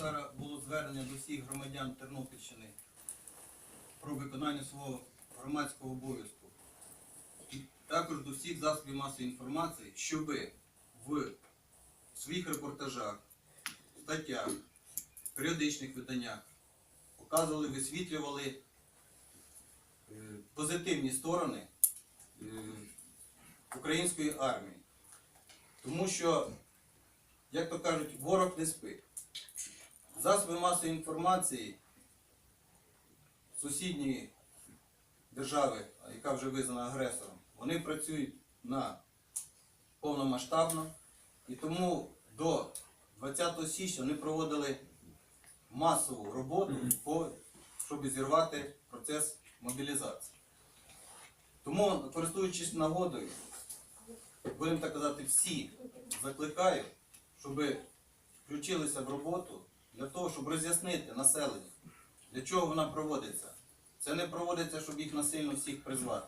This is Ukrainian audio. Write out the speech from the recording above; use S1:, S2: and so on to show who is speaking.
S1: комісара було звернення до всіх громадян Тернопільщини про виконання свого громадського обов'язку. Також до всіх засобів масової інформації, щоб в своїх репортажах, статтях, періодичних виданнях показували, висвітлювали е, позитивні сторони е, української армії. Тому що, як то кажуть, ворог не спить. Засоби масової інформації сусідньої держави, яка вже визнана агресором, вони працюють на повномасштабно. І тому до 20 січня вони проводили масову роботу, по, щоб зірвати процес мобілізації. Тому, користуючись нагодою, будемо так казати, всі закликаю, щоб включилися в роботу для того, щоб роз'яснити населенню, для чого вона проводиться. Це не проводиться, щоб їх насильно всіх призвати.